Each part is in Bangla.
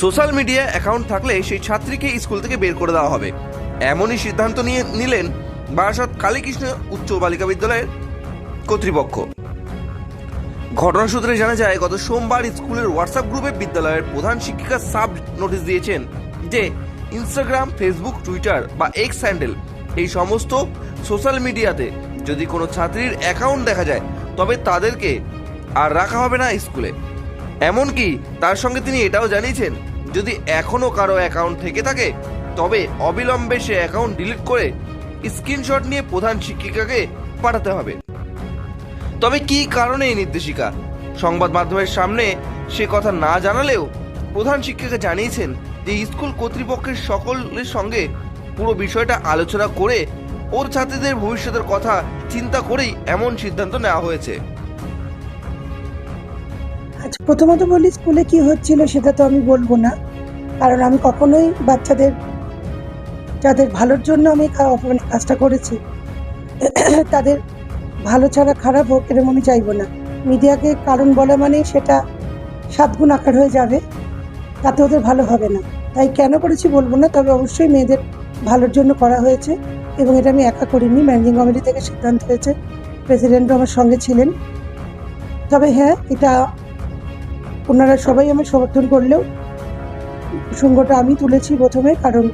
সোশ্যাল মিডিয়া অ্যাকাউন্ট থাকলে সেই ছাত্রীকে স্কুল থেকে বের করে দেওয়া হবে। এমনই সিদ্ধান্ত নিয়ে নিলেন বারাসাত কালীকৃষ্ণ উচ্চ বালিকা বিদ্যালয়ের কর্তৃপক্ষ। ঘটনা সূত্রে জানা যায়, গত সোমবার স্কুলের হোয়াটসঅ্যাপ গ্রুপে বিদ্যালয়ের প্রধান শিক্ষিকা সাব নোটিশ দিয়েছেন যে ইনস্টাগ্রাম, ফেসবুক, টুইটার বা এক্স হ্যান্ডেল এই সমস্ত সোশ্যাল মিডিয়াতে যদি কোনো ছাত্রীর অ্যাকাউন্ট দেখা যায়, তবে তাদেরকে আর রাখা হবে না স্কুলে। এমনকি তার সঙ্গে তিনি এটাও জানিয়েছেন, যদি এখনও কারও অ্যাকাউন্ট থেকে থাকে, তবে অবিলম্বে সে অ্যাকাউন্ট ডিলিট করে স্ক্রিনশট নিয়ে প্রধান শিক্ষিকাকে পাঠাতে হবে। তবে কি কারণে এই নির্দেশিকা? সংবাদ মাধ্যমের সামনে সে কথা না জানালেও প্রধান শিক্ষিকা জানিয়েছেন যে স্কুল কর্তৃপক্ষের সকলের সঙ্গে পুরো বিষয়টা আলোচনা করে ওর ছাত্রীদের ভবিষ্যতের কথা চিন্তা করেই এমন সিদ্ধান্ত নেওয়া হয়েছে। আচ্ছা প্রথমত বলি, স্কুলে কি হচ্ছিল সেটা তো আমি বলব না। কারণ আমি কখনোই বাচ্চাদের, যাদের ভালোর জন্য আমি মানে কাজটা করেছি, তাদের ভালো ছাড়া খারাপ হোক এরকম আমি চাইব না। মিডিয়াকে কারণ বলা মানে সেটা সাতগুণ আকার হয়ে যাবে, তাতে ওদের ভালো হবে না। তাই কেন করেছি বলব না, তবে অবশ্যই মেয়েদের ভালোর জন্য করা হয়েছে এবং এটা আমি একা করিনি। ম্যানেজিং কমিটি থেকে সিদ্ধান্ত হয়েছে, প্রেসিডেন্টও আমার সঙ্গে ছিলেন। তবে হ্যাঁ এটা ওনারা সবাই আমার সমর্থন করলেও প্রসঙ্গটা আমি তুলেছি প্রথমে, কারণ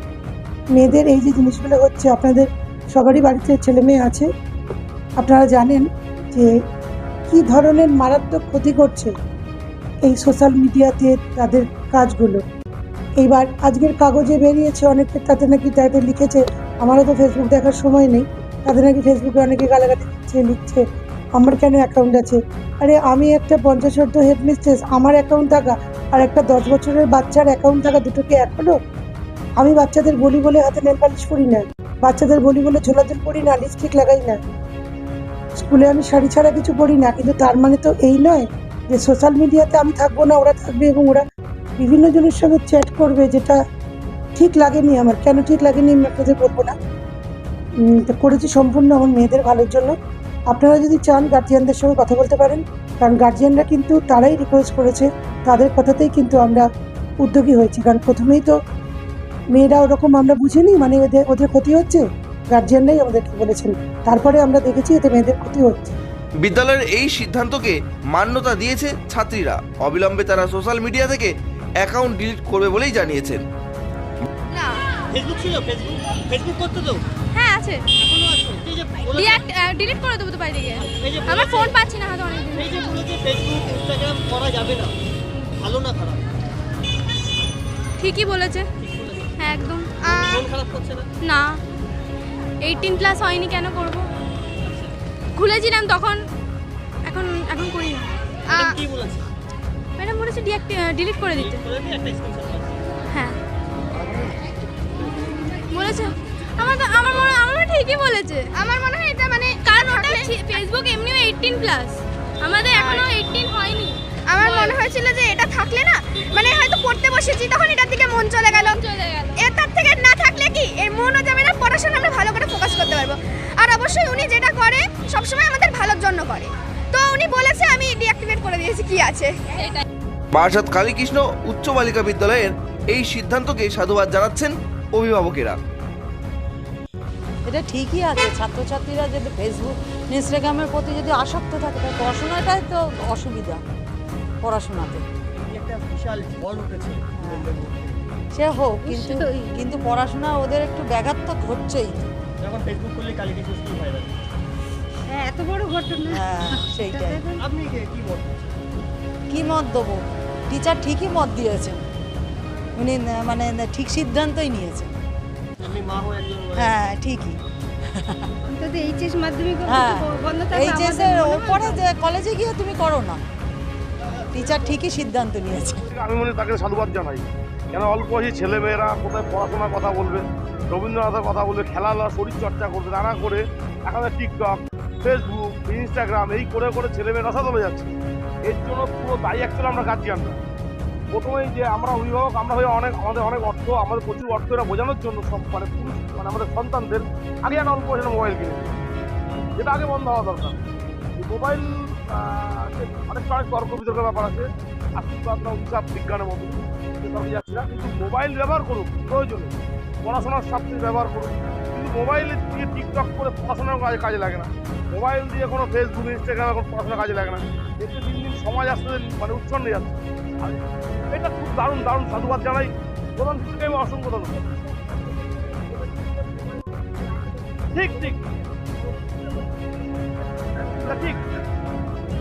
মেয়েদের এই যে জিনিসগুলো হচ্ছে, আপনাদের সবারই বাড়িতে ছেলে মেয়ে আছে, আপনারা জানেন যে কি ধরনের মারাত্মক ক্ষতি করছে এই সোশ্যাল মিডিয়াতে তাদের কাজগুলো। এইবার আজকের কাগজে বেরিয়েছে অনেকে, তাতে নাকি তাদের লিখেছে, আমারও তো ফেসবুক দেখার সময় নেই তাদের নাকি ফেসবুকে অনেকে গালাগালি দিচ্ছে, লিখছে আমার কেন অ্যাকাউন্ট আছে? আরে আমি একটা পঞ্চাশ অর্ধ হেড মিস্ট্রেস আমার অ্যাকাউন্ট থাকা, আর একটা দশ বছরের বাচ্চার অ্যাকাউন্ট থাকা দুটো কি এক হলো? আমি বাচ্চাদের বলি বলে হাতে নেল পালিশ করি না, বাচ্চাদের বলি বলে ঝোলাঝুল করি না লিপস্টিক লাগাই না। স্কুলে আমি শাড়ি ছাড়া কিছু পরি না, কিন্তু তার মানে তো এই নয় যে সোশ্যাল মিডিয়াতে আমি থাকব না, ওরা থাকবে এবং ওরা বিভিন্ন জনের সঙ্গে চ্যাট করবে, যেটা ঠিক লাগেনি আমার। কেন ঠিক লাগেনি আমি আপনাদের বলব না? করেছি সম্পূর্ণ আমার মেয়েদের ভালোর জন্য। আপনারা যদি চান গার্জিয়ানদের সঙ্গে কথা বলতে পারেন কারণ গার্জিয়ানরা কিন্তু তারাই রিকোয়েস্ট করেছে তাদের কথাতেই কিন্তু আমরা উদ্যোগী হয়েছি। কারণ প্রথমেই তো মেয়েরা ওরকম আমরা বুঝিনি মানে ওদের ওদের ক্ষতি হচ্ছে গার্জিয়ানরাই আমাদেরকে বলেছেন। তারপরে আমরা দেখেছি এতে মেয়েদের ক্ষতি হচ্ছে। বিদ্যালয়ের এই সিদ্ধান্তকে মান্যতা দিয়েছে ছাত্রীরা। অবিলম্বে তারা সোশ্যাল মিডিয়া থেকে অ্যাকাউন্ট ডিলিট করবে বলেই জানিয়েছেন। না ফেসবুক ছিল ফেসবুক ফেসবুক করতে তো। হ্যাঁ আছে? ডিলিট করে দেবো তো বাড়ি থেকে। আমার ফোন পাচ্ছি না হয়তো অনেকদিন। এই যে বলেছে ফেসবুক ইনস্টাগ্রাম করা যাবে না ভালো না খারাপ ঠিকই বলেছে। হ্যাঁ একদম। না এইটিন প্লাস হয়নি কেন করব? খুলেছিলাম তখন। এখন এখন করি না। ম্যাডাম বলেছে? ডিলিট করে দিতে। ঠিকই বলেছে। আমার মনে হয় এটা মানে কারণ ওটা ফেসবুক এমনিও এইটিন প্লাস আমাদের এখনও এইটিন হয়নি। আমার মনে হয়েছিল যে এটা থাকলে না মানে হয়তো পড়তে বসেছি তখন এটার দিকে মন চলে গেল। চলে গেল। এর তার থেকে না থাকলে কি? এর মনও যাবে না পড়াশোনা আমরা ভালো করে ফোকাস করতে পারব। আর অবশ্যই উনি যেটা করে সবসময় আমাদের ভালোর জন্য করে। তো উনি বলেছে আমি ডিঅ্যাক্টিভেট করে দিয়েছি কি আছে? বারাসাত কালীকৃষ্ণ উচ্চ বালিকা বিদ্যালয়ের এই সিদ্ধান্তকে সাধুবাদ জানাচ্ছেন অভিভাবকেরা। এটা ঠিকই আছে। ছাত্রছাত্রীরা যদি ফেসবুক ইনস্টাগ্রামের প্রতি যদি আসক্ত থাকে তাহলে পড়াশোনাটাই তো অসুবিধা পড়াশোনাতে। মধ্যে। সে হোক কিন্তু কিন্তু পড়াশোনা ওদের একটু ব্যাঘাত তো ঘটছেই। যখন ফেসবুক করলে কালী কিছু স্কুল হয়ে যাবে হ্যাঁ সেইটাই। আপনি কি? কি বলবেন কি মত দেবো? টিচার ঠিকই মত দিয়েছেন। উনি মানে ঠিক সিদ্ধান্তই নিয়েছেন। হয়ে একজন হ্যাঁ ঠিকই। এইচএস মাধ্যমিক হ্যাঁ এইচএস এর ওপরে যে কলেজে গিয়ে তুমি করো না। টিচার ঠিকই সিদ্ধান্ত নিয়েছে। আমি মনে তাকে সাধুবাদ জানাই। কেন অল্প বয়সী ছেলেমেয়েরা কোথায় পড়াশোনার কথা বলবে রবীন্দ্রনাথের কথা বলবে খেলাধুলা শরীর চর্চা করবে করে এখন টিকটক ফেসবুক ইনস্টাগ্রাম এই করে করে ছেলেমেয়েরা চলে যাচ্ছে। এর জন্য পুরো দায়ী অ্যাকচুয়ালি আমরা গার্জিয়ানরা প্রথমেই যে আমরা অভিভাবক, আমরা হয়ে অনেক, আমাদের অনেক অর্থ, আমাদের প্রচুর অর্থ এরা বোঝানোর জন্য সব মানে পুরুষ মানে আমাদের সন্তানদের আগে একটা অল্প বয়সে মোবাইল কিনেছি যেটা আগে বন্ধ হওয়া দরকার। মোবাইল অনেক অনেক তর্ক বিতর্কের ব্যাপার আছে। আশীর্বাদ না উৎসাহ, বিজ্ঞানের মতো। যাচ্ছি না। কিন্তু মোবাইল ব্যবহার করুক প্রয়োজনে পড়াশোনার স্বার্থে ব্যবহার করুক। মোবাইল দিয়ে টিকটক করে পড়াশোনার কাজে কাজে লাগে না। মোবাইল দিয়ে কোনো ফেসবুক ইনস্টাগ্রামে কোনো পড়াশোনার কাজে লাগে না। এতে দিন দিন সমাজ আস্তে মানে উচ্ছন্ন যাচ্ছে। এটা খুব দারুণ দারুণ সাধুবাদ জানাই। প্রধান শিক্ষককে আমি অসংখ্য ধন্যবাদ। ঠিক ঠিক। ঠিক।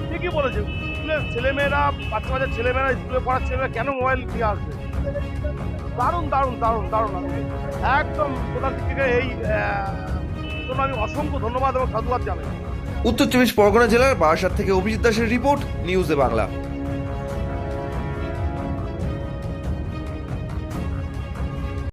ঠিকই বলেছে স্কুলের ছেলেমেয়েরা, বাচ্চা বাচ্চা ছেলেমেয়েরা, স্কুলে পড়ার ছেলেমেয়েরা কেন মোবাইল নিয়ে আসবে? দারুণ দারুণ দারুণ দারুণ আমি একদম প্রধান শিক্ষিকা এই জন্য আমি অসংখ্য ধন্যবাদ এবং সাধুবাদ জানাই। উত্তর চব্বিশ পরগনা জেলার বারাসাত থেকে অভিজিৎ দাসের রিপোর্ট, নিউজে বাংলা।